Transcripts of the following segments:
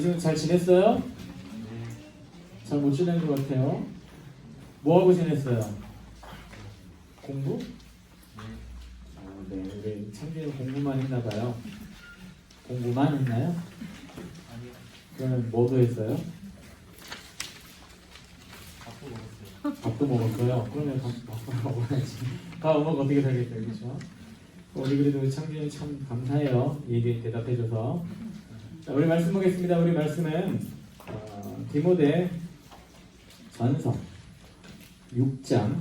지금 잘 지냈어요? 잘 못 지낸 것 같아요. 뭐 하고 지냈어요? 공부? 아, 네, 우리 창준이 공부만 했나 봐요. 공부만 했나요? 그러면 뭐도 했어요? 밥도 먹었어요. 밥도 먹었어요. 그러면 밥, 밥도 먹어야지. 다 엄마가 어떻게 살겠어요, 그렇죠? 우리 그래도 창준이 참 감사해요. 이 얘기 대답해줘서. 자, 우리 말씀 보겠습니다. 우리 말씀은 어, 디모데 전서 6장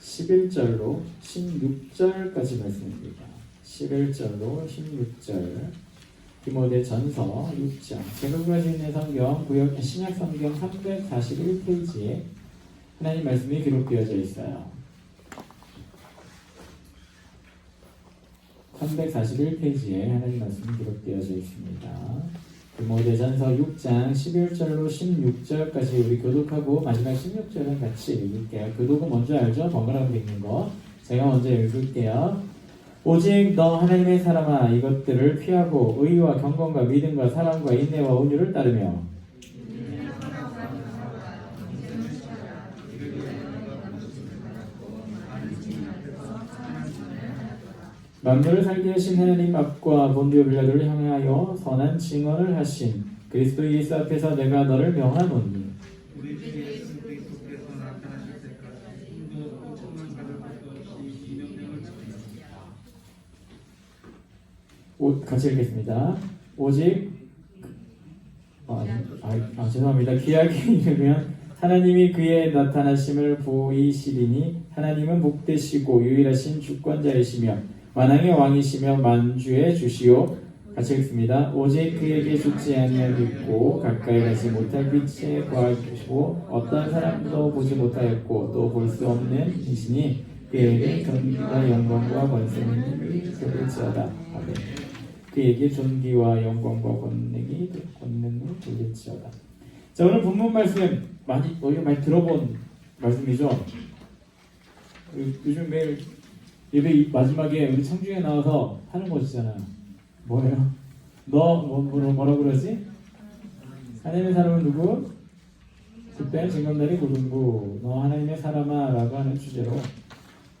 11절로 16절까지 말씀입니다. 11절로 16절 디모데 전서 6장 제가 가지고 있는 성경 구역 신약 성경 341페이지에 하나님 말씀이 기록되어져 있어요. 341페이지에 하나님 말씀이 기록되어져 있습니다. 디모데전서 6장 11절로 16절까지 우리 교독하고 마지막 16절은 같이 읽을게요. 교독은 먼저 알죠? 번갈아가면서 읽는 거. 제가 먼저 읽을게요. 오직 너 하나님의 사람아 이것들을 피하고 의와 경건과 믿음과 사랑과 인내와 온유를 따르며 만물을 살게 하신 하나님 앞과 본디오 빌라도를 향하여 선한 증언을 하신 그리스도 예수 앞에서 내가 너를 명하노니. 오, 같이 읽겠습니다. 오직 아, 아, 아, 죄송합니다. 귀하게 읽으면 하나님이 그의 나타나심을 보이시리니 하나님은 복되시고 유일하신 주권자이시며 만왕의 왕이시며 만주의 주시오 같이 읽습니다. 오직 그에게 죽지 아니할 있고 가까이 가지 못할 빛에 거하시고 어떤 사람도 보지 못하였고 또 볼 수 없는 이시니 그에게 존귀와 영광과 권세는 돌릴지어다. 아멘. 그에게 존귀와 영광과 권능이 권능을 돌릴지어다. 자 오늘 본문 말씀 많이 우리가 많이 들어본 말씀이죠. 요- 요즘 매일 예배 이- 마지막에 우리 청중에 나와서 하는 거 있잖아요. 뭐예요? 너 뭐, 뭐, 뭐라 그러지? 하나님의 사람은 누구? 그때 증검다리 고등부 너 하나님의 사람아 라고 하는 주제로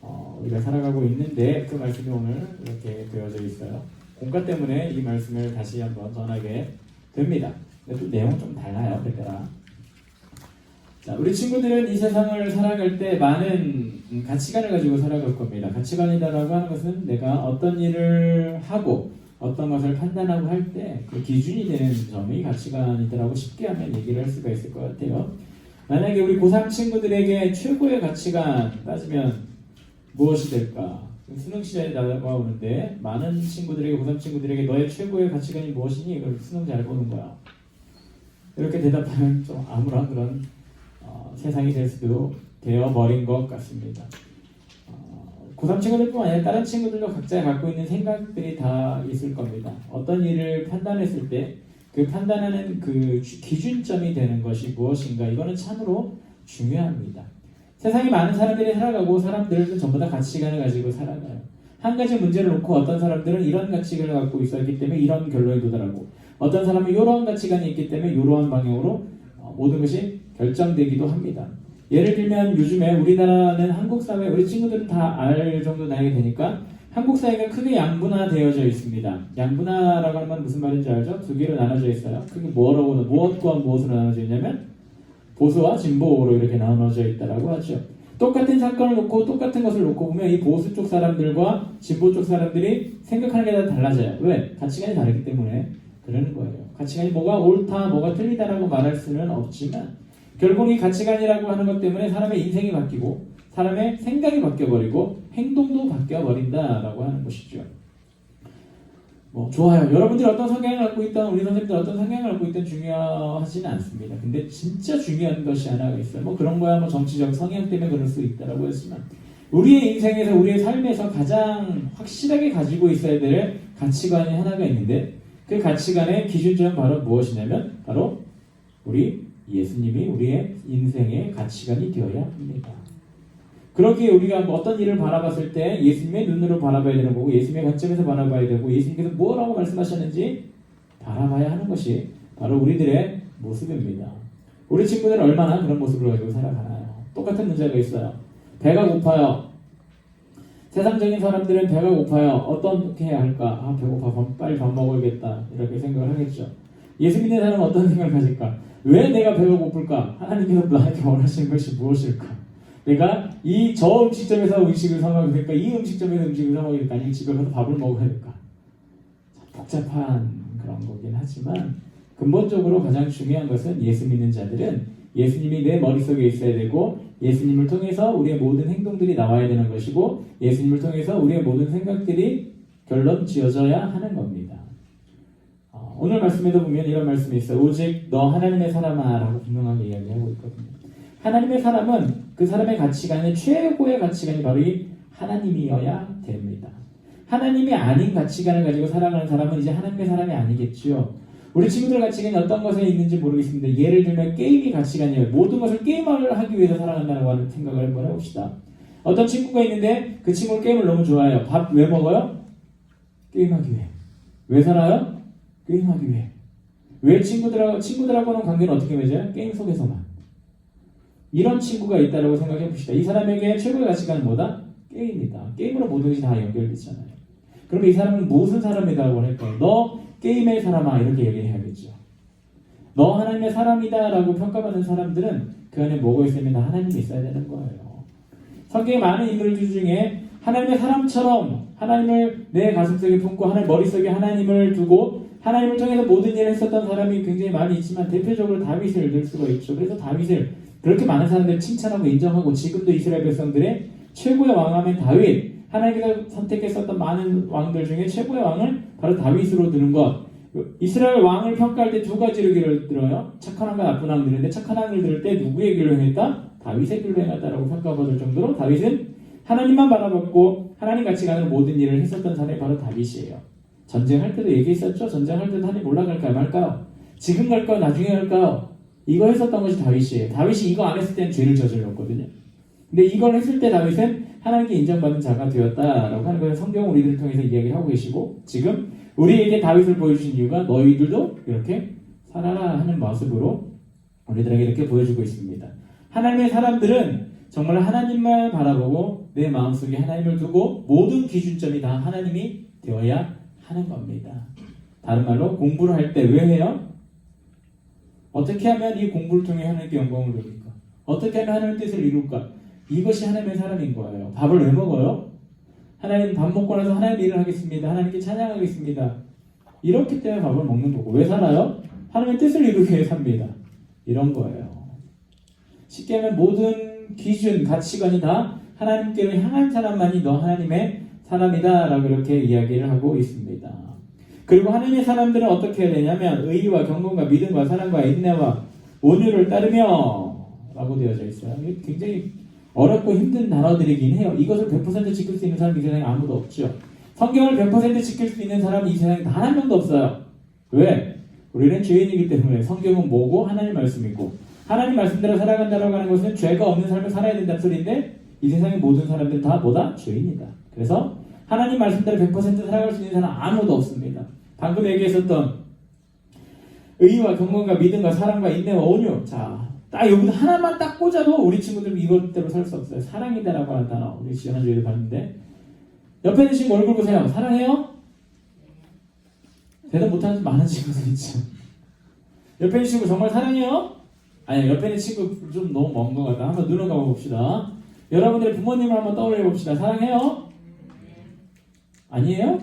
어, 우리가 살아가고 있는데 그 말씀이 오늘 이렇게 되어져 있어요. 공과 때문에 이 말씀을 다시 한번 전하게 됩니다. 근데 또 내용은 좀 달라요, 그때랑. 자, 우리 친구들은 이 세상을 살아갈 때 많은 음, 가치관을 가지고 살아갈 겁니다. 가치관이다라고 하는 것은 내가 어떤 일을 하고 어떤 것을 판단하고 할 때 그 기준이 되는 점이 가치관이더라고 쉽게 하면 얘기를 할 수가 있을 것 같아요. 만약에 우리 고3 친구들에게 최고의 가치관 따지면 무엇이 될까? 수능 시간이 다가오는데 많은 친구들에게 고3 친구들에게 너의 최고의 가치관이 무엇이니? 이걸 수능 잘 보는 거야. 이렇게 대답하면 좀 아무런 그런 어, 세상이 될 수도 되어 버린 것 같습니다. 어, 고3 친구들뿐만 아니라 다른 친구들도 각자 갖고 있는 생각들이 다 있을 겁니다. 어떤 일을 판단했을 때 그 판단하는 그 주- 기준점이 되는 것이 무엇인가 이거는 참으로 중요합니다. 세상에 많은 사람들이 살아가고 사람들은 전부 다 가치관을 가지고 살아가요. 한 가지 문제를 놓고 어떤 사람들은 이런 가치관을 갖고 있었기 때문에 이런 결론에 도달하고 어떤 사람은 이러한 가치관이 있기 때문에 이러한 방향으로 어, 모든 것이 결정되기도 합니다. 예를 들면 요즘에 우리나라는 한국 사회 우리 친구들은 다 알 정도 나이가 되니까 한국 사회가 크게 양분화되어져 있습니다. 양분화라고 하면 무슨 말인지 알죠? 두 개로 나눠져 있어요. 그게 뭐라고 무엇과 무엇으로 나눠져 있냐면 보수와 진보로 이렇게 나눠져 있다라고 하죠. 똑같은 사건을 놓고 똑같은 것을 놓고 보면 이 보수 쪽 사람들과 진보 쪽 사람들이 생각하는 게 다 달라져요. 왜? 가치관이 다르기 때문에 그러는 거예요. 가치관이 뭐가 옳다, 뭐가 틀리다라고 말할 수는 없지만 결국 이 가치관이라고 하는 것 때문에 사람의 인생이 바뀌고 사람의 생각이 바뀌어버리고 행동도 바뀌어버린다라고 하는 것이죠. 뭐 좋아요. 여러분들이 어떤 성향을 갖고 있던 우리 선생님들 어떤 성향을 갖고 있던 중요하지는 않습니다. 근데 진짜 중요한 것이 하나가 있어요. 뭐 그런 거야 뭐 정치적 성향 때문에 그럴 수 있다라고 했지만 우리의 인생에서 우리의 삶에서 가장 확실하게 가지고 있어야 될 가치관이 하나가 있는데 그 가치관의 기준점은 바로 무엇이냐면 바로 우리 예수님이 우리의 인생의 가치관이 되어야 합니다. 그렇게 우리가 뭐 어떤 일을 바라봤을 때 예수님의 눈으로 바라봐야 되는 거고 예수님의 관점에서 바라봐야 되고 예수님께서 뭐라고 말씀하셨는지 바라봐야 하는 것이 바로 우리들의 모습입니다. 우리 친구들은 얼마나 그런 모습을 가지고 살아가나요? 똑같은 문제가 있어요. 배가 고파요. 세상적인 사람들은 배가 고파요. 어떻게 해야 할까? 아, 배고파. 밥- 빨리 밥 먹어야겠다. 이렇게 생각을 하겠죠. 예수 믿는 사람은 어떤 생각을 가질까? 왜 내가 배가 고플까? 하나님께서 나에게 원하시는 것이 무엇일까? 내가 이 저 음식점에서 음식을 사 먹어야 될까? 이 음식점에서 음식을 사 먹어야 될까? 아니면 집에 가서 밥을 먹어야 될까? 복잡한 그런 거긴 하지만 근본적으로 가장 중요한 것은 예수 믿는 자들은 예수님이 내 머릿속에 있어야 되고 예수님을 통해서 우리의 모든 행동들이 나와야 되는 것이고 예수님을 통해서 우리의 모든 생각들이 결론 지어져야 하는 겁니다. 어, 오늘 말씀에도 보면 이런 말씀이 있어요. 오직 너 하나님의 사람아 라고 분명하게 이야기하고 있거든요. 하나님의 사람은 그 사람의 가치관의 최고의 가치관이 바로 이 하나님이어야 됩니다. 하나님이 아닌 가치관을 가지고 살아가는 사람은 이제 하나님의 사람이 아니겠죠. 우리 친구들 가치관이 어떤 것에 있는지 모르겠습니다. 예를 들면 게임이 가치관이에요. 모든 것을 게임을 하기 위해서 살아간다고 하는 생각을 한번 해봅시다. 어떤 친구가 있는데 그 친구는 게임을 너무 좋아해요. 밥 왜 먹어요? 게임하기 위해. 왜 살아요? 게임하기 위해. 왜 친구들하고 친구들하고는 관계는 어떻게 맺어요? 게임 속에서만. 이런 친구가 있다고 생각해 봅시다. 이 사람에게 최고의 가치관은 뭐다? 게임이다. 게임으로 모든 것이 다 연결되잖아요. 그러면 이 사람은 무슨 사람이라고 할까요? 너 게임의 사람아 이렇게 얘기해야겠죠. 너 하나님의 사람이다라고 평가받는 사람들은 그 안에 뭐가 있으면 다 하나님이 있어야 되는 거예요. 성경의 많은 인물들 중에 하나님의 사람처럼 하나님을 내 가슴속에 품고 하나님 머릿속에 하나님을 두고 하나님을 통해서 모든 일을 했었던 사람이 굉장히 많이 있지만 대표적으로 다윗을 들 수가 있죠. 그래서 다윗을 그렇게 많은 사람들이 칭찬하고 인정하고 지금도 이스라엘 백성들의 최고의 왕하면 다윗 하나님께서 선택했었던 많은 왕들 중에 최고의 왕을 바로 다윗으로 드는 것 이스라엘 왕을 평가할 때 두 가지로 길을 들어요 착한 왕과 나쁜 왕 들는데 착한 왕을 들을 때 누구의 길로 행했다? 다윗의 길로 행했다라고 평가받을 정도로 다윗은 하나님만 바라봤고 하나님 가치관으로 모든 일을 했었던 사람이 바로 다윗이에요 전쟁할 때도 얘기했었죠 전쟁할 때도 하나님 올라갈까요 말까요? 지금 갈까요 나중에 갈까요? 이거 했었던 것이 다윗이에요 다윗이 이거 안 했을 때는 죄를 저질렀거든요 근데 이걸 했을 때 다윗은 하나님께 인정받는 자가 되었다라고 하는 것을 성경은 우리들을 통해서 이야기를 하고 계시고 지금 우리에게 다윗을 보여주신 이유가 너희들도 이렇게 살아라 하는 모습으로 우리들에게 이렇게 보여주고 있습니다. 하나님의 사람들은 정말 하나님만 바라보고 내 마음속에 하나님을 두고 모든 기준점이 다 하나님이 되어야 하는 겁니다. 다른 말로 공부를 할 때 왜 해요? 어떻게 하면 이 공부를 통해 하나님께 영광을 돌릴까? 어떻게 하면 하나님의 뜻을 이룰까? 이것이 하나님의 사람인 거예요. 밥을 왜 먹어요? 하나님 밥 먹고 나서 하나님 일을 하겠습니다. 하나님께 찬양하겠습니다. 이렇기 때문에 밥을 먹는 거고 왜 살아요? 하나님의 뜻을 이루기 위해 삽니다. 이런 거예요. 쉽게 하면 모든 기준, 가치관이 다 하나님께로 향한 사람만이 너 하나님의 사람이다라고 이렇게 이야기를 하고 있습니다. 그리고 하나님의 사람들은 어떻게 해야 되냐면 의와 경건과 믿음과 사랑과 인내와 온유를 따르며 라고 되어져 있어요. 굉장히 어렵고 힘든 단어들이긴 해요. 이것을 100% 지킬 수 있는 사람이 이 세상에 아무도 없죠. 성경을 100% 지킬 수 있는 사람이 이 세상에 단 한 명도 없어요. 왜? 우리는 죄인이기 때문에 성경은 뭐고 하나님 말씀이고 하나님 말씀대로 살아간다고 하는 것은 죄가 없는 삶을 살아야 된다는 소리인데 이 세상의 모든 사람들은 다 뭐다? 죄인이다. 그래서 하나님 말씀대로 100% 살아갈 수 있는 사람 아무도 없습니다. 방금 얘기했었던 의와 경건과 믿음과 사랑과 인내와 온유. 자, 딱 여기서 하나만 딱 꽂아도 우리 친구들 이것대로 살 수 없어요. 사랑이다라고 하는 단어. 우리 지난주에도 봤는데 옆에 있는 친구 얼굴 보세요. 사랑해요? 대답 못하는 많은 친구들 있죠. 옆에 있는 친구 정말 사랑해요? 아니 옆에 있는 친구 좀 너무 먼 것 같다. 한번 눈을 감아 봅시다. 여러분들의 부모님을 한번 떠올려 봅시다. 사랑해요? 아니에요?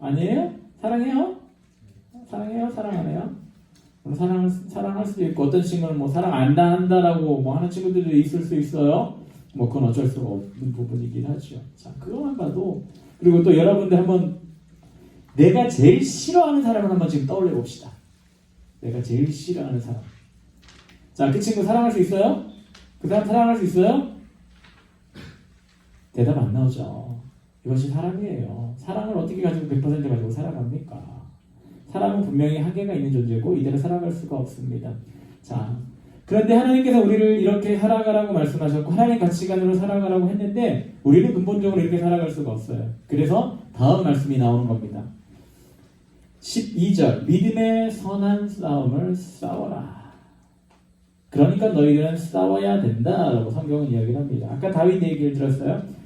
아니에요? 사랑해요? 사랑해요? 사랑하네요? 그럼 사랑 사랑할 수도 있고 어떤 친구는 뭐 사랑 안다 한다라고 뭐 하는 친구들도 있을 수 있어요. 뭐 그건 어쩔 수가 없는 부분이긴 하죠. 자 그것만 봐도 그리고 또 여러분들 한번 내가 제일 싫어하는 사람을 한번 지금 떠올려 봅시다. 내가 제일 싫어하는 사람. 자 그 친구 사랑할 수 있어요? 그 사람 사랑할 수 있어요? 대답 안 나오죠. 이것이 사랑이에요. 사랑을 어떻게 가지고 100% 가지고 살아갑니까? 사람은 분명히 한계가 있는 존재고 이대로 살아갈 수가 없습니다. 자, 그런데 하나님께서 우리를 이렇게 살아가라고 말씀하셨고 하나님 가치관으로 살아가라고 했는데 우리는 근본적으로 이렇게 살아갈 수가 없어요. 그래서 다음 말씀이 나오는 겁니다. 12절 믿음의 선한 싸움을 싸워라. 그러니까 너희들은 싸워야 된다라고 성경은 이야기를 합니다. 아까 다윗 얘기를 들었어요.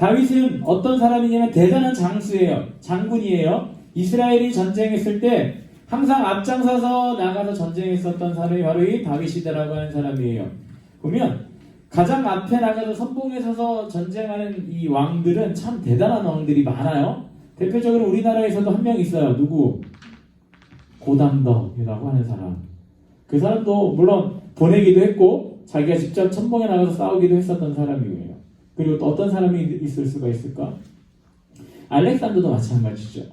다윗은 어떤 사람이냐면 대단한 장수예요. 장군이에요. 이스라엘이 전쟁했을 때 항상 앞장서서 나가서 전쟁했었던 사람이 바로 이 다윗이다라고 하는 사람이에요. 보면 가장 앞에 나가서 선봉에 서서 전쟁하는 이 왕들은 참 대단한 왕들이 많아요. 대표적으로 우리나라에서도 한 명 있어요. 누구? 고담덕이라고 하는 사람. 그 사람도 물론 보내기도 했고 자기가 직접 천봉에 나가서 싸우기도 했었던 사람이에요. 그리고 또 어떤 사람이 있을 수가 있을까? 알렉산더도 마찬가지죠.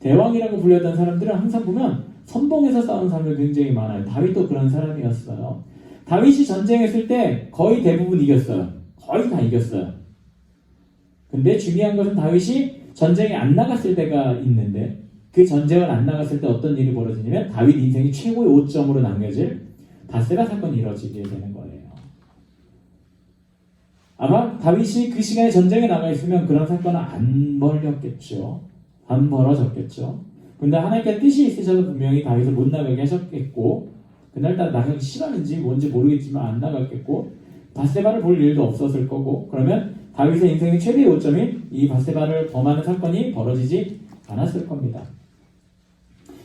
대왕이라고 불렸던 사람들은 항상 보면 선봉에서 싸우는 사람들 굉장히 많아요. 다윗도 그런 사람이었어요. 다윗이 전쟁했을 때 거의 대부분 이겼어요. 거의 다 이겼어요. 근데 중요한 것은 다윗이 전쟁에 안 나갔을 때가 있는데 그 전쟁을 안 나갔을 때 어떤 일이 벌어지냐면 다윗 인생이 최고의 오점으로 남겨질 바세바 사건이 이루어지게 되는 거예요. 아마 다윗이 그 시간에 전쟁에 나가 있으면 그런 사건은 안 벌렸겠죠. 안 벌어졌겠죠. 근데 하나님께 뜻이 있으셔서 분명히 다윗을 못 나가게 하셨겠고 그날따라 나가기 싫었는지 뭔지 모르겠지만 안 나갔겠고 바세바를 볼 일도 없었을 거고 그러면 다윗의 인생의 최대의 오점인 이 바세바를 범하는 사건이 벌어지지 않았을 겁니다.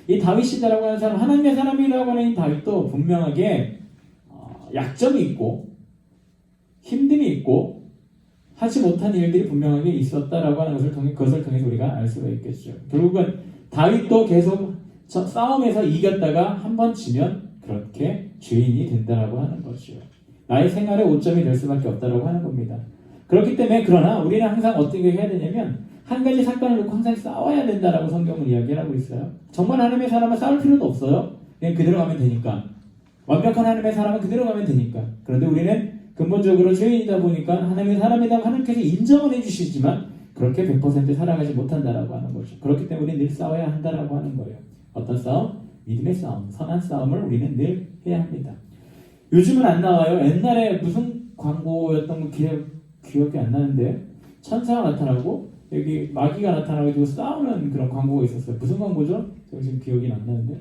이 다윗이다라고 하는 사람 하나님의 사람이라고 하는 이 다윗도 분명하게 어, 약점이 있고 힘듦이 있고 하지 못한 일들이 분명하게 있었다라고 하는 것을 통해 그것을 통해서 우리가 알 수가 있겠죠. 결국은 다윗도 계속 저 싸움에서 이겼다가 한 번 지면 그렇게 죄인이 된다라고 하는 거죠. 나의 생활의 오점이 될 수밖에 없다라고 하는 겁니다. 그렇기 때문에 그러나 우리는 항상 어떻게 해야 되냐면 한 가지 사건을 놓고 항상 싸워야 된다라고 성경은 이야기를 하고 있어요. 정말 하나님의 사람은 싸울 필요도 없어요. 그냥 그대로 가면 되니까. 완벽한 하나님의 사람은 그대로 가면 되니까. 그런데 우리는 근본적으로 죄인이다 보니까 하나님의 사람이라고 하나님께서 인정을 해주시지만 그렇게 100% 살아가지 못한다라고 하는 거죠. 그렇기 때문에 늘 싸워야 한다라고 하는 거예요. 어떤 싸움? 믿음의 싸움, 선한 싸움을 우리는 늘 해야 합니다. 요즘은 안 나와요. 옛날에 무슨 광고였던 거 기억, 기억이 안 나는데 천사가 나타나고 여기 마귀가 나타나가지고 싸우는 그런 광고가 있었어요. 무슨 광고죠? 저 지금 기억이 안 나는데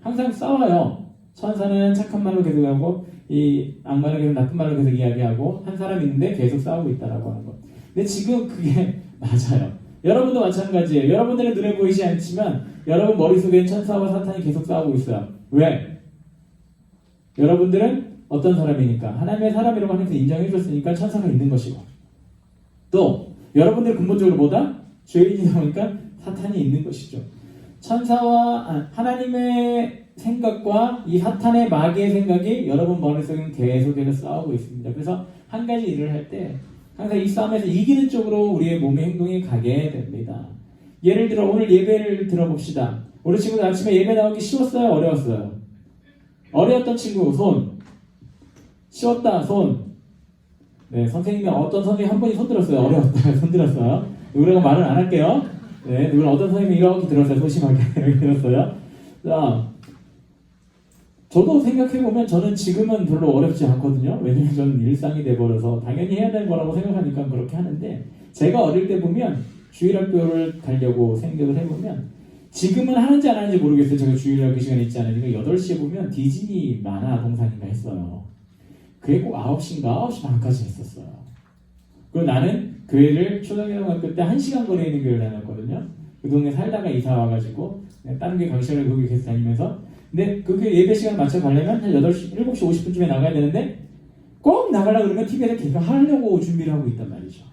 항상 싸워요. 천사는 착한 말로 계속하고 이 악마는 계속 나쁜 말로 계속 이야기하고 한 사람이 있는데 계속 싸우고 있다라고 하는 거. 근데 지금 그게 맞아요. 여러분도 마찬가지예요. 여러분들은 눈에 보이지 않지만 여러분 머릿속에 천사와 사탄이 계속 싸우고 있어요. 왜? 여러분들은 어떤 사람이니까 하나님의 사람이라고 하나님께서 인정해 줬으니까 천사가 있는 것이고 또 여러분들 근본적으로 보다 죄인이다 보니까 사탄이 있는 것이죠. 천사와 아, 하나님의 생각과 이 사탄의 마귀의 생각이 여러분 머릿속에 계속해서 싸우고 있습니다. 그래서 한 가지 일을 할 때 항상 이 싸움에서 이기는 쪽으로 우리의 몸의 행동이 가게 됩니다. 예를 들어 오늘 예배를 들어봅시다. 우리 친구들 아침에 예배 나오기 쉬웠어요? 어려웠어요? 어려웠던 친구 손 쉬웠다 손 네, 선생님이 어떤 선생님 한 분이 손 들었어요. 어려웠다. 손 들었어요. 누구라고 말은 안 할게요. 네, 누구 어떤 선생님이 이렇게 들었어요. 소심하게 들었어요. 자, 저도 생각해보면 저는 지금은 별로 어렵지 않거든요. 왜냐면 저는 일상이 돼버려서 당연히 해야 되는 거라고 생각하니까 그렇게 하는데 제가 어릴 때 보면 주일학교를 가려고 생각을 해보면 지금은 하는지 안 하는지 모르겠어요. 제가 주일학교 시간에 있지 않으니까 8시에 보면 디즈니 만화 동산인가 했어요. 그게 꼭 9시인가 9시 반까지 했었어요. 그리고 나는 교회를 초등학교 때 1시간 거리에 있는 교회를 다녔거든요. 그 동네 살다가 이사 와가지고 다른 교회 가기 싫어 거기 계속 다니면서 근데 그 교회 예배 시간 맞춰 가려면 한 8시, 7시 50분쯤에 나가야 되는데 꼭 나가려고 그러면 TV에서 계속 하려고 준비를 하고 있단 말이죠.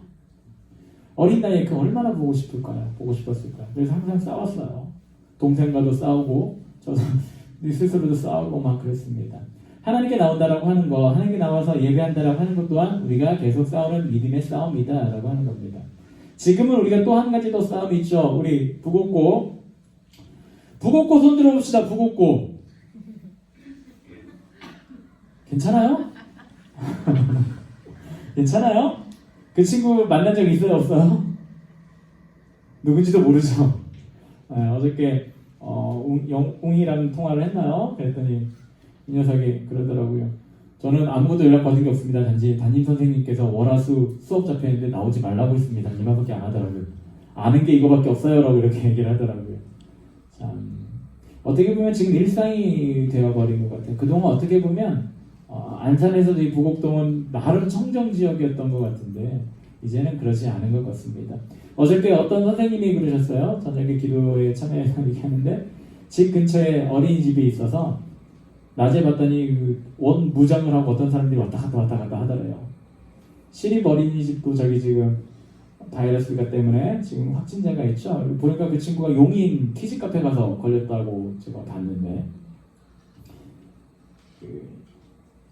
어린 나이에 그 얼마나 보고 싶을까요? 보고 싶었을까요? 그래서 항상 싸웠어요. 동생과도 싸우고 저도 스스로도 싸우고 막 그랬습니다. 하나님께 나온다라고 하는 거, 하나님께 나와서 예배한다라고 하는 것 또한 우리가 계속 싸우는 믿음의 싸움이다라고 하는 겁니다. 지금은 우리가 또 한 가지 더 싸움이 있죠. 우리 부곡고 부곡고 손 들어봅시다. 부곡고 괜찮아요? 괜찮아요? 그 친구 만난 적 있어요? 없어요? 누군지도 모르죠. 아, 어저께 어, 웅, 영, 웅이랑 통화를 했나요? 그랬더니 이 녀석이 그러더라고요. 저는 아무것도 연락 받은 게 없습니다. 단지 담임 선생님께서 월화수 수업 잡혀있는데 나오지 말라고 했습니다. 이만밖에 안 하더라고요. 아는 게 이거밖에 없어요라고 이렇게 얘기를 하더라고요. 참 어떻게 보면 지금 일상이 되어버린 것 같아요. 그동안 어떻게 보면 어, 안산에서도 이 부곡동은 나름 청정 지역이었던 것 같은데 이제는 그러지 않은 것 같습니다. 어저께 어떤 선생님이 그러셨어요. 저녁에 기도에 참여해서 얘기하는데 집 근처에 어린이집이 있어서 낮에 봤더니 그원 무장을 하고 어떤 사람들이 왔다 갔다 왔다 갔다 하더래요. 시립 어린이집도 저기 지금 바이러스가 때문에 지금 확진자가 있죠. 보니까 그 친구가 용인 키즈 카페 가서 걸렸다고 제가 봤는데 그-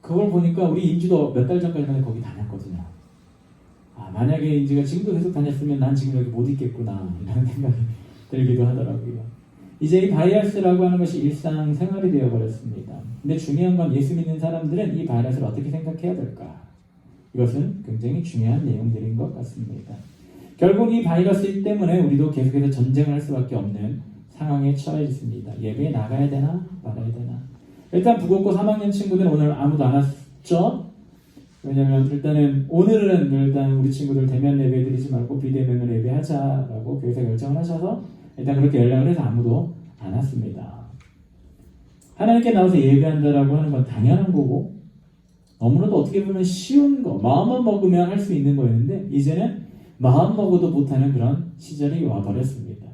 그걸 보니까 우리 인지도 몇 달 전까지만 거기 다녔거든요. 아 만약에 인지가 지금도 계속 다녔으면 난 지금 여기 못 있겠구나 이런 생각이 들기도 하더라고요. 이제 이 바이러스라고 하는 것이 일상 생활이 되어 버렸습니다. 근데 중요한 건 예수 믿는 사람들은 이 바이러스를 어떻게 생각해야 될까? 이것은 굉장히 중요한 내용들인 것 같습니다. 결국 이 바이러스 때문에 우리도 계속해서 전쟁을 할 수밖에 없는 상황에 처해 있습니다. 예배에 나가야 되나 말아야 되나? 일단 부곡고 3학년 친구들은 오늘 아무도 안 왔죠? 왜냐면 일단은 오늘은 일단 우리 친구들 대면 예배 드리지 말고 비대면으로 예배하자라고 교회에서 결정을 하셔서 일단 그렇게 연락을 해서 아무도 안 왔습니다. 하나님께 나와서 예배한다라고 하는 건 당연한 거고 너무나도 어떻게 보면 쉬운 거 마음만 먹으면 할 수 있는 거였는데 이제는 마음 먹어도 못하는 그런 시절이 와버렸습니다.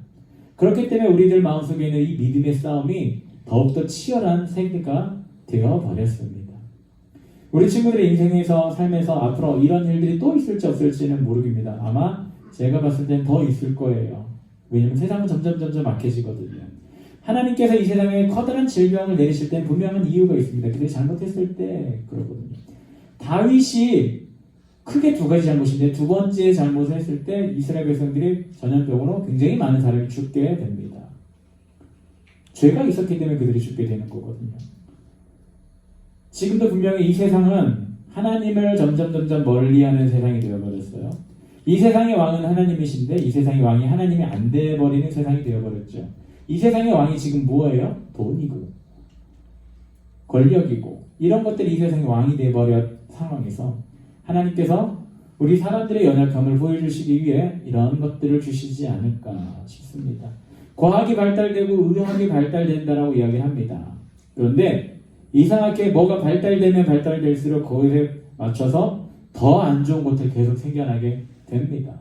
그렇기 때문에 우리들 마음속에 있는 이 믿음의 싸움이 더욱더 치열한 세계가 되어 버렸습니다. 우리 친구들의 인생에서 삶에서 앞으로 이런 일들이 또 있을지 없을지는 모르겠습니다. 아마 제가 봤을 땐 더 있을 거예요. 왜냐면 세상은 점점 점점 악해지거든요. 하나님께서 이 세상에 커다란 질병을 내리실 땐 분명한 이유가 있습니다. 그들이 잘못했을 때 그러거든요. 다윗이 크게 두 가지 잘못인데 두 번째 잘못을 했을 때 이스라엘 백성들이 전염병으로 굉장히 많은 사람이 죽게 됩니다. 죄가 있었기 때문에 그들이 죽게 되는 거거든요. 지금도 분명히 이 세상은 하나님을 점점 점점 멀리하는 세상이 되어버렸어요. 이 세상의 왕은 하나님이신데 이 세상의 왕이 하나님이 안 돼버리는 세상이 되어버렸죠. 이 세상의 왕이 지금 뭐예요? 돈이고 권력이고 이런 것들이 이 세상의 왕이 돼버려 상황에서 하나님께서 우리 사람들의 연약함을 보여주시기 위해 이런 것들을 주시지 않을까 싶습니다. 과학이 발달되고 의학이 발달된다라고 이야기를 합니다. 그런데 이상하게 뭐가 발달되면 발달될수록 거기에 맞춰서 더 안 좋은 것들이 계속 생겨나게 됩니다.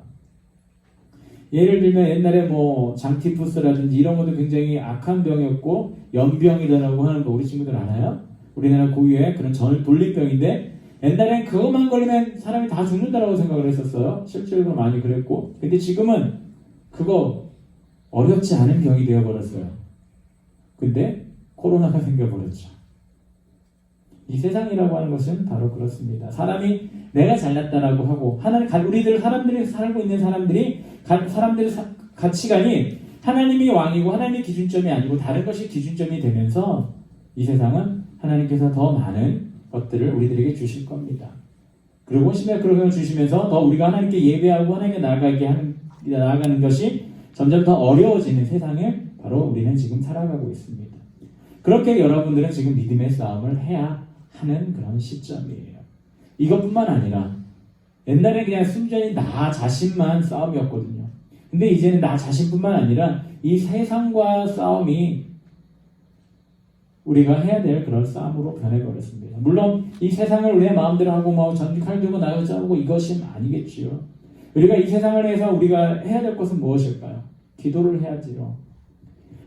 예를 들면 옛날에 뭐 장티푸스라든지 이런 것도 굉장히 악한 병이었고 연병이라고 하는 거 우리 친구들 알아요? 우리나라 고유의 그런 전 돌림병인데 옛날엔 그것만 걸리면 사람이 다 죽는다라고 생각을 했었어요. 실제로 많이 그랬고 근데 지금은 그거 어렵지 않은 병이 되어버렸어요. 근데 코로나가 생겨버렸죠. 이 세상이라고 하는 것은 바로 그렇습니다. 사람이 내가 잘났다라고 하고 하나님 우리들 사람들이 살고 있는 사람들이 가, 사람들의 사- 가치관이 하나님이 왕이고 하나님이 기준점이 아니고 다른 것이 기준점이 되면서 이 세상은 하나님께서 더 많은 것들을 우리들에게 주실 겁니다. 그리고 그런 걸 주시면서 더 우리가 하나님께 예배하고 하나님께 나아가게 하는 나아가는 것이 점점 더 어려워지는 세상에 바로 우리는 지금 살아가고 있습니다. 그렇게 여러분들은 지금 믿음의 싸움을 해야 하는 그런 시점이에요. 이것뿐만 아니라 옛날에 그냥 순전히 나 자신만 싸움이었거든요. 근데 이제는 나 자신뿐만 아니라 이 세상과 싸움이 우리가 해야 될 그런 싸움으로 변해버렸습니다. 물론 이 세상을 내 마음대로 하고 뭐 전칼 들고 나가자고 이것이 아니겠지요. 우리가 이 세상을 위해서 우리가 해야 될 것은 무엇일까요? 기도를 해야지요.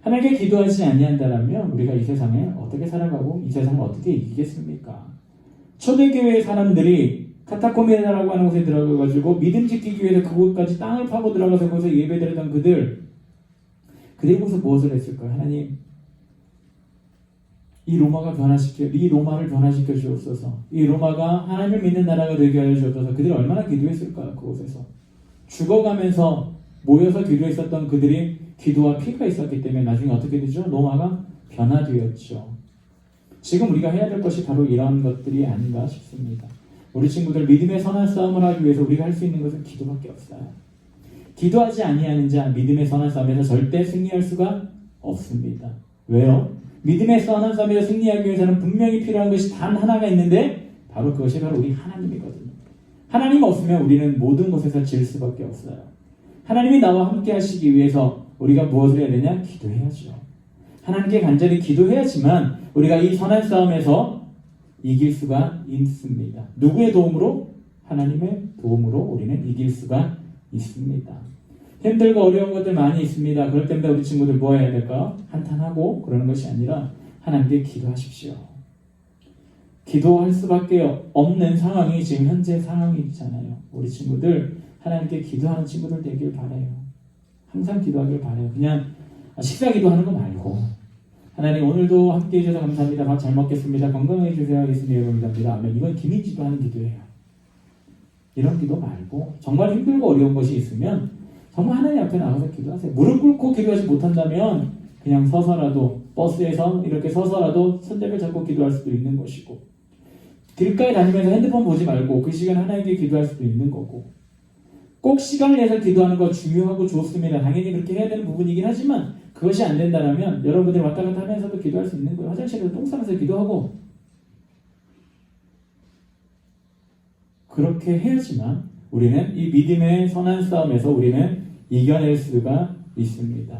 하나님께 기도하지 아니한다면 우리가 이 세상에 어떻게 살아가고 이 세상을 어떻게 이기겠습니까? 초대교회 사람들이 카타코메나라고 하는 곳에 들어가가지고 믿음 지키기 위해서 그곳까지 땅을 파고 들어가서 거기서 예배드렸던 그들 거기서 무엇을 했을까요? 하나님 이 로마가 변화시켜 이 로마를 변화시켜 주옵소서 이 로마가 하나님을 믿는 나라가 되게 하여 주옵소서 그들이 얼마나 기도했을까요? 그곳에서 죽어가면서 모여서 기도했었던 그들이 기도와 피가 있었기 때문에 나중에 어떻게 되죠? 로마가 변화되었죠. 지금 우리가 해야 될 것이 바로 이런 것들이 아닌가 싶습니다. 우리 친구들 믿음의 선한 싸움을 하기 위해서 우리가 할 수 있는 것은 기도밖에 없어요. 기도하지 아니하는 자 믿음의 선한 싸움에서 절대 승리할 수가 없습니다. 왜요? 믿음의 선한 싸움에서 승리하기 위해서는 분명히 필요한 것이 단 하나가 있는데 바로 그것이 바로 우리 하나님이거든요. 하나님 없으면 우리는 모든 것에서 질 수밖에 없어요. 하나님이 나와 함께 하시기 위해서 우리가 무엇을 해야 되냐? 기도해야죠. 하나님께 간절히 기도해야지만 우리가 이 선한 싸움에서 이길 수가 있습니다. 누구의 도움으로? 하나님의 도움으로 우리는 이길 수가 있습니다. 힘들고 어려운 것들 많이 있습니다. 그럴 때마다 우리 친구들 뭐 해야 될까? 한탄하고 그러는 것이 아니라 하나님께 기도하십시오. 기도할 수밖에 없는 상황이 지금 현재 상황이잖아요. 우리 친구들 하나님께 기도하는 친구들 되길 바래요. 항상 기도하길 바래요. 그냥 식사 기도하는 거 말고 하나님 오늘도 함께 해주셔서 감사합니다. 밥 잘 먹겠습니다. 건강해 주세요. 예수님 감사합니다. 이건 김인지도 하는 기도예요. 이런 기도 말고 정말 힘들고 어려운 것이 있으면 정말 하나님 앞에 나가서 기도하세요. 무릎 꿇고 기도하지 못한다면 그냥 서서라도 버스에서 이렇게 서서라도 손잡이 잡고 기도할 수도 있는 것이고 길가에 다니면서 핸드폰 보지 말고 그 시간 하나님께 기도할 수도 있는 거고 꼭 시간을 내서 기도하는 거 중요하고 좋습니다. 당연히 그렇게 해야 되는 부분이긴 하지만 그것이 안 된다면 여러분들이 왔다 갔다 하면서도 기도할 수 있는 거예요. 화장실에서 똥 싸면서 기도하고 그렇게 해야지만 우리는 이 믿음의 선한 싸움에서 우리는 이겨낼 수가 있습니다.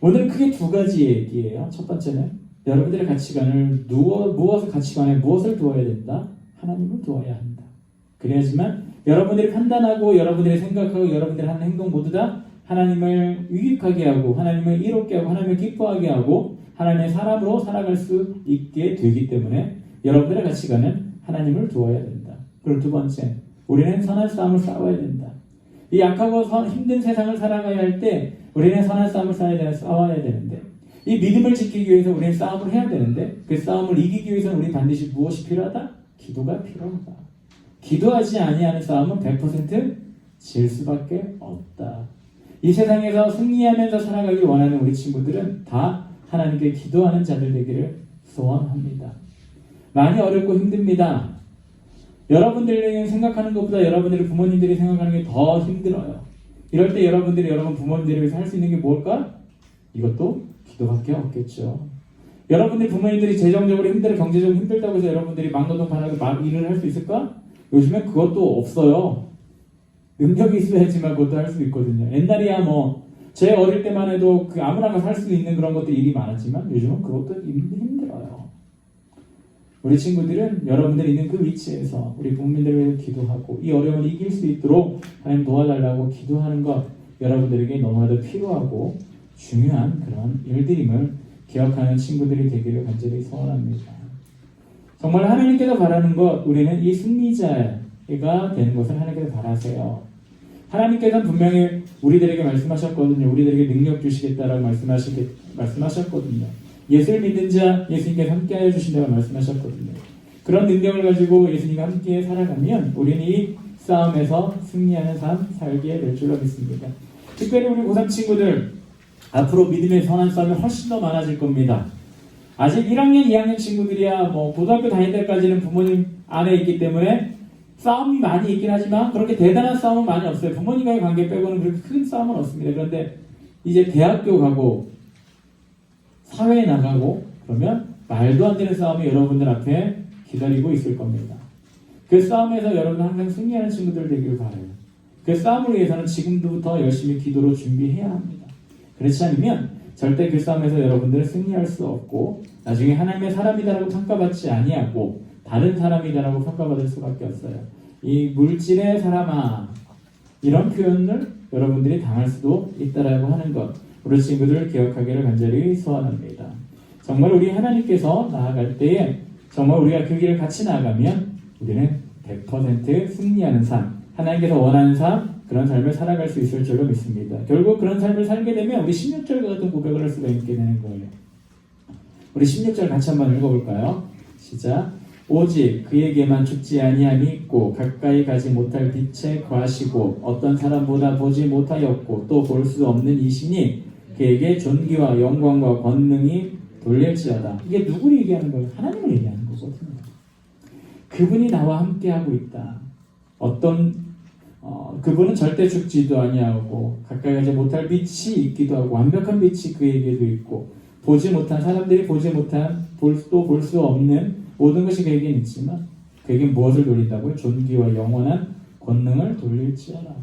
오늘 크게 두 가지 얘기예요. 첫 번째는 여러분들의 가치관을 누워, 무엇을 가치관에 무엇을 두어야 된다? 하나님을 두어야 한다. 그래야지만 여러분들이 판단하고 여러분들이 생각하고 여러분들이 하는 행동 모두 다 하나님을 유익하게 하고 하나님을 이롭게 하고 하나님을 기뻐하게 하고 하나님의 사람으로 살아갈 수 있게 되기 때문에 여러분들의 가치관은 하나님을 두어야 된다. 그리고 두 번째, 우리는 선한 싸움을 싸워야 된다. 이 약하고 선- 힘든 세상을 살아가야 할 때 우리는 선한 싸움을 싸워야, 되- 싸워야 되는데 이 믿음을 지키기 위해서 우리는 싸움을 해야 되는데 그 싸움을 이기기 위해서는 우리 반드시 무엇이 필요하다? 기도가 필요하다. 기도하지 아니하는 싸움은 100%질 수밖에 없다. 이 세상에서 승리하면서 살아가길 원하는 우리 친구들은 다 하나님께 기도하는 자들 되기를 소원합니다. 많이 어렵고 힘듭니다. 여러분들이 생각하는 것보다 여러분들의 부모님들이 생각하는 게 더 힘들어요. 이럴 때 여러분들이 여러분 부모님들을 위해서 할 수 있는 게 뭘까? 이것도 기도밖에 없겠죠. 여러분들 부모님들이 재정적으로 힘들어 경제적으로 힘들다고 해서 여러분들이 막노동판하고 막 일을 할 수 있을까? 요즘엔 그것도 없어요. 능력이 있어야지만 그것도 할 수 있거든요. 옛날이야 뭐 제 어릴 때만 해도 그 아무나 가 살 수 있는 그런 것도 일이 많았지만 요즘은 그것도 힘- 힘들어요. 우리 친구들은 여러분들이 있는 그 위치에서 우리 국민들을 위해서 기도하고 이 어려움을 이길 수 있도록 하나님 도와달라고 기도하는 것 여러분들에게 너무나도 필요하고 중요한 그런 일들임을 기억하는 친구들이 되기를 간절히 소원합니다. 정말 하나님께서 바라는 것 우리는 이 승리자가 되는 것을 하나님께서 바라세요. 하나님께서는 분명히 우리들에게 말씀하셨거든요. 우리들에게 능력 주시겠다라고 말씀하셨거든요. 예수를 믿는 자 예수님께서 함께하여 주신다고 말씀하셨거든요. 그런 능력을 가지고 예수님과 함께 살아가면 우리는 이 싸움에서 승리하는 삶 살게 될 줄로 믿습니다. 특별히 우리 고3 친구들 앞으로 믿음의 선한 싸움이 훨씬 더 많아질 겁니다. 아직 1학년, 2학년 친구들이야 뭐 고등학교 다닐 때까지는 부모님 안에 있기 때문에 싸움이 많이 있긴 하지만 그렇게 대단한 싸움은 많이 없어요. 부모님과의 관계 빼고는 그렇게 큰 싸움은 없습니다. 그런데 이제 대학교 가고 사회에 나가고 그러면 말도 안 되는 싸움이 여러분들 앞에 기다리고 있을 겁니다. 그 싸움에서 여러분 항상 승리하는 친구들 되기를 바라요. 그 싸움을 위해서는 지금부터 열심히 기도로 준비해야 합니다. 그렇지 않으면 절대 그 싸움에서 여러분들은 승리할 수 없고 나중에 하나님의 사람이다라고 평가받지 아니하고 다른 사람이다라고 평가받을 수밖에 없어요. 이 물질의 사람아 이런 표현을 여러분들이 당할 수도 있다라고 하는 것 우리 친구들 기억하기를 간절히 소원합니다. 정말 우리 하나님께서 나아갈 때에 정말 우리가 그 길을 같이 나아가면 우리는 100% 승리하는 삶 하나님께서 원하는 삶 그런 삶을 살아갈 수 있을 줄로 믿습니다. 결국 그런 삶을 살게 되면 우리 16절 같은 고백을 할 수가 있게 되는 거예요. 우리 16절 같이 한번 읽어볼까요? 시작. 오직 그에게만 죽지 아니함이 있고 가까이 가지 못할 빛에 거하시고 어떤 사람보다 보지 못하였고 또 볼 수 없는 이신이 그에게 존귀와 영광과 권능이 돌릴지어다. 이게 누구를 얘기하는 거예요? 하나님을 얘기하는 거거든요. 그분이 나와 함께하고 있다. 어떤 어, 그분은 절대 죽지도 아니하고 가까이 가지 못할 빛이 있기도 하고 완벽한 빛이 그에게도 있고 보지 못한 사람들이 보지 못한 또 볼 수 없는 모든 것이 그에게는 있지만 그에게 무엇을 돌린다고요? 존귀와 영원한 권능을 돌릴지어라.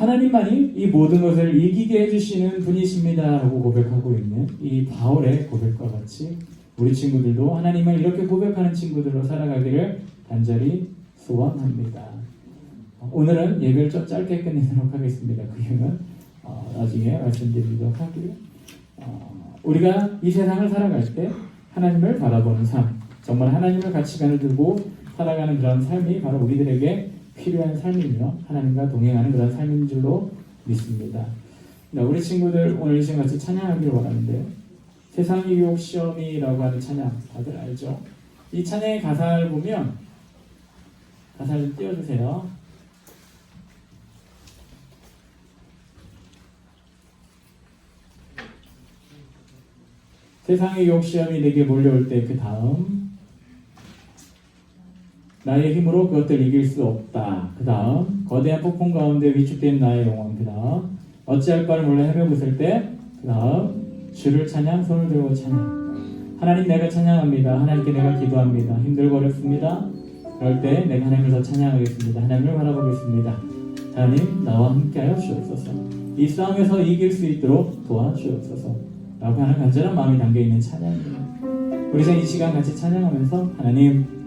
하나님만이 이 모든 것을 이기게 해주시는 분이십니다라고 고백하고 있는 이 바울의 고백과 같이 우리 친구들도 하나님을 이렇게 고백하는 친구들로 살아가기를 간절히 소원합니다. 오늘은 예배를 좀 짧게 끝내도록 하겠습니다. 그 이유는 어, 나중에 말씀드리도록 하고요. 어, 우리가 이 세상을 살아갈 때 하나님을 바라보는 삶, 정말 하나님의 가치관을 들고 살아가는 그런 삶이 바로 우리들에게 필요한 삶이며 하나님과 동행하는 그런 삶인 줄로 믿습니다. 네, 우리 친구들 오늘 이 시간 같이 찬양하기를 원하는데요. 세상의 유혹 시험이라고 하는 찬양 다들 알죠? 이 찬양의 가사를 보면 가사를 좀 띄워주세요. 세상의 유혹 시험이 내게 몰려올 때 그 다음 나의 힘으로 그것들 이길 수 없다. 그 다음 거대한 폭풍 가운데 위축된 나의 영혼. 그 다음 어찌할 바를 몰라 헤매고 때. 그 다음 주를 찬양 손을 들고 찬양. 하나님 내가 찬양합니다. 하나님께 내가 기도합니다. 힘들고 어렵습니다. 그럴 때 내가 하나님을 더 찬양하겠습니다. 하나님을 바라보겠습니다. 하나님 나와 함께하여 주옵소서. 이 싸움에서 이길 수 있도록 도와주옵소서. 라고 하는 간절한 마음이 담겨 있는 찬양입니다. 우리 이 시간 같이 찬양하면서 하나님